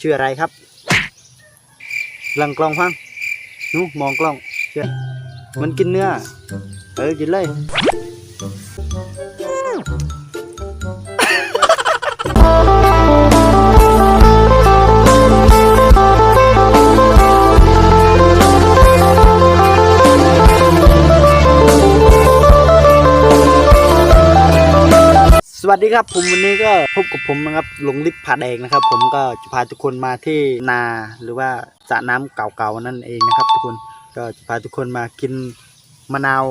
ชื่ออะไรครับหลังกล้องฟังนูมองกล้องเชื่อมันกินเนื้อ เออ กินเลย วัสดีครับผมวันนี้ก็พบกับผมนะครับหลงลิฟผาแดงนะครับ ผมก็จะพาทุกคนมาที่นาหรือว่าสระน้ำเก่าๆนั่นเองนะครับ ทุกคนก็จะพาทุกคนมากินมะนาว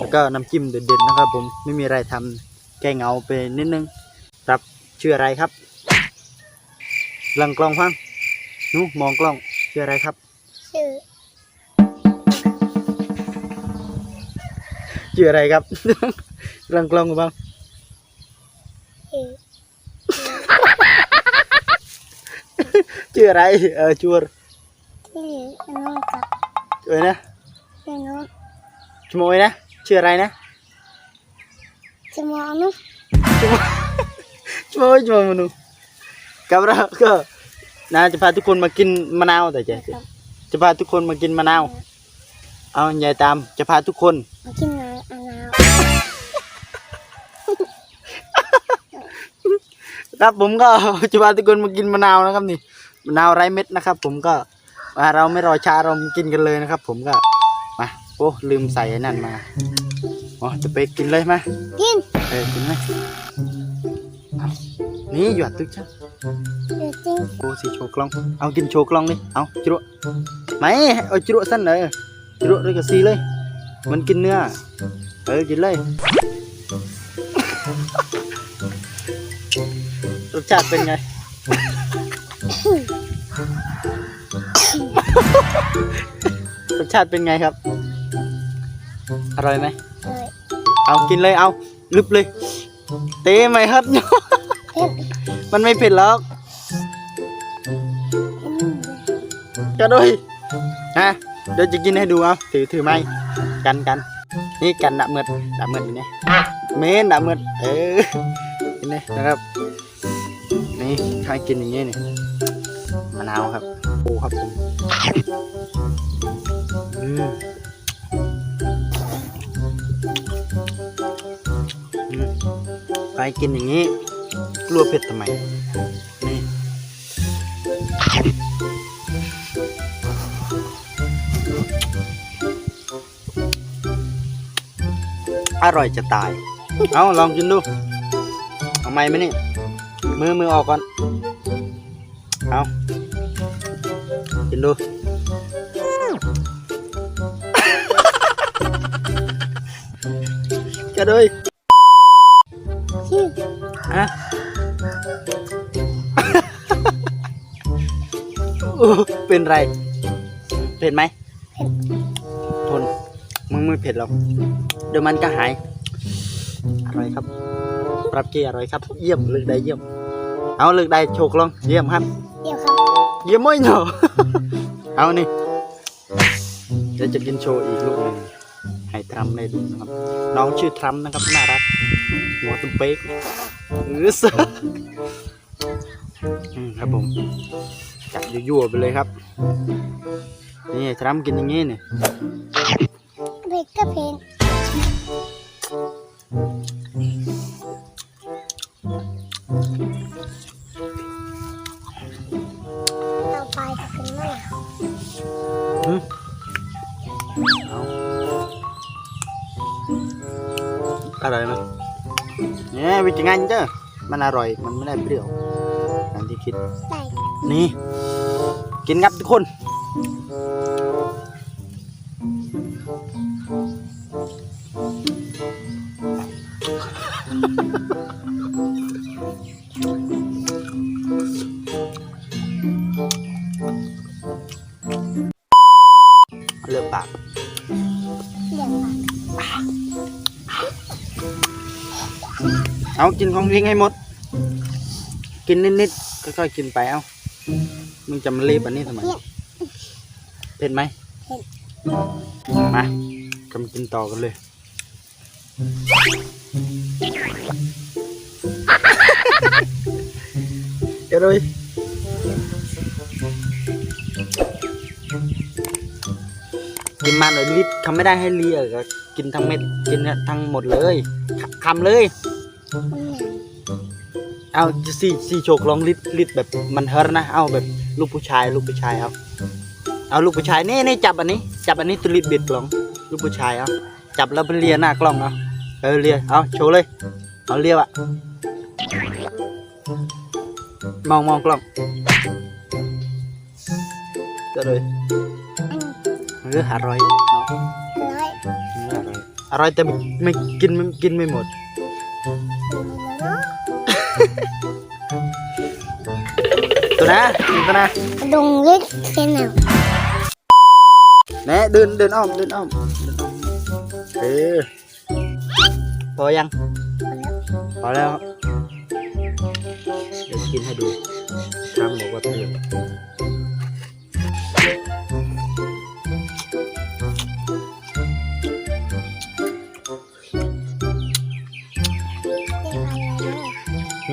แล้วก็น้ำจิ้มเด็ดๆนะครับ ผมไม่มีอะไรทำแก้เหงาไปนิดนึงครับชื่ออะไรครับลังกล้องฟังนูมองกล้องชื่ออะไรครับชื่อชื่ออะไรครับลังกล้องบ้าง ชื่อชื่ออะไร เออชัวร์ชื่ออนุกับช่วยนะชื่อนุชโมยนะ ชื่ออะไรนะชื่อมอนุช่วยช่วยมนุกับเราก็น่าจะพาทุกคนมากินมะนาวแต่จะจะพาทุกคนมากินมะนาว เอาใหญ่ตาม จะพาทุกคนมากินน้ ครับผมก็จะพาทุกคนมากินมะนาวนะครับนี่มะนาวไร้เม็ดนะครับ ผมก็มาเราไม่รอช้าเรามากินกันเลยนะครับ ผมก็มาโอ้ลืมใส่ไอ้นั่นมาอ๋อจะไปกินเลยมากินเออกินไหมเอานี่หยอดตึกจ้ะชื่อจริงโอ้สิโชว์กล้องเอากินโชว์กล้องดิเอาจุรวไม่เอาจุรวสั้นเลยจุรวด้วยกับซีเลย มันกินเนื้อเออกินเลย รสชาติเป็นไง รสชาติเป็นไงครับ อร่อยไหม เลยเอากินเลยเอาลึบเลย เต้ไม่ฮัดเนาะเผ็ดมันไม่เผ็ดหรอกอืมก็ด้วยฮะเดี๋ยวจะกินให้ดูเอาถือถือไม้กันกันนี่กันดะเมือดดะเมือดนี่เมนดะเมือดเออกินเลยนะครับ นี่ใครกินอย่างเงี้ยนี่มะนาวครับโอ้ครับผมอืมอืมใครกินอย่างนี้ กลัวเผ็ดทำไมนี่อร่อยจะตาย เอาลองกินดู เอาไม้ไหมนี่ มือมือออกก่อน เอากินดู จะด้วยชื่อฮะอู้เป็นไร เผ็ดไหมทนมึงไม่เผ็ดหรอก เดี๋ยวมันก็หาย อร่อยครับ ปรับเกียร์อร่อยครับ เยี่ยมเลือกได้เยี่ยม เอาเลือกได้โชว์กลองเยี่ยมครับ เดี๋ยวครับเยี่ยมไม่เหนอะเอานี่เดี๋ยวจะกินโชว์อีกลูกหนึ่งให้ทรัมป์ได้ดูนะครับ น้องชื่อทรัมป์นะครับน่ารัก หัวตุ้มเป๊กเออสอืมครับผมจับยั่วๆไปเลยครับ นี่ทรัมป์กินอย่างงี้เนี่ยเผ็ดก็เผ็ดเอร่อยไหมเนี่ยวิจิงันเจ้ะมันอร่อยมันไม่ได้เปรี้ยวอย่างที่คิดนี่ กินครับทุกคน เลือกปากเดี๋ยวปาก เอากินของทิ้งให้หมด กินนิดๆค่อยๆกินไปเอามึงจะมารีบอันนี้ทำไมเผ็ดไหมมากำกินต่อกันเลยเดี๋ยวเลยกินมันเลยลิตทำไม่ได้ให้เลียก็กินทั้งเม็ดกินทั้งหมดเลยคำเลย เอาสี่สี่โชกลองลิดลิดแบบมันเฮิร์ตนะ เอาแบบลูกผู้ชาย ลูกผู้ชายเอา เอาลูกผู้ชายนี่นี่จับอันนี้ จับอันนี้ตุลิดเบ็ดกล่อง ลูกผู้ชายเอา จับแล้วไปเลียหน้ากล้องเอาเออเลียเอาโชว์เลย เอาเลียอะมองมองกล้องก็เลยเอออร่อยเนาะร้อยเอออร่อยอร่อยแต่ไม่กินไม่กินไม่หมดเนาะ ตัวนะนี่ตัวนะดงเล็กเส้นหนังแน่เดินเดินอ้อมเดินอ้อมเดินอ้อมเออพอยังพอแล้วเดี๋ยวกินให้ดูทำบอกว่าเปรี้ยวเป็นอะไรเนี่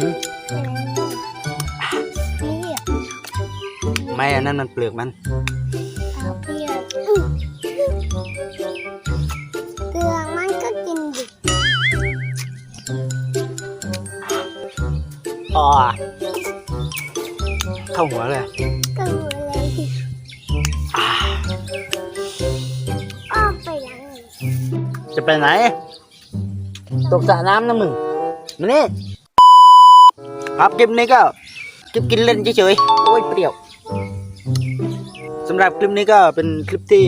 รี้ยวไม่อันนั้นมันเปลือกมัน เอาเปรี้ยวเกลือมันก็กินดิอ๋อ เข้าหัวเลย ก็รู้เลยดิอ่าอ้อมไปหลังเลยจะไปไหน ตกสระน้ำนะมึง มานี่ ครับคลิปนี้ก็คลิปกินเล่นเฉยๆโอ้ยเปรี้ยวสำหรับคลิปนี้ก็เป็นคลิปที่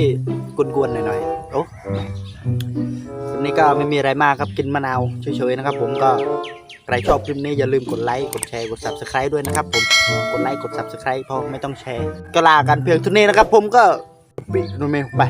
กวนๆหน่อยๆโอ้คลิปนี้ก็ไม่มีอะไรมากครับกินมะนาวเฉยๆนะครับ ผมก็ใครชอบคลิปนี้อย่าลืมกดไลค์กดแชร์กด subscribe ด้วยนะครับ ผมกดไลค์กด subscribe พอไม่ต้องแชร์ ก็ลากันเพียงเท่านี้นะครับ ผมก็ปิดโนเมลไป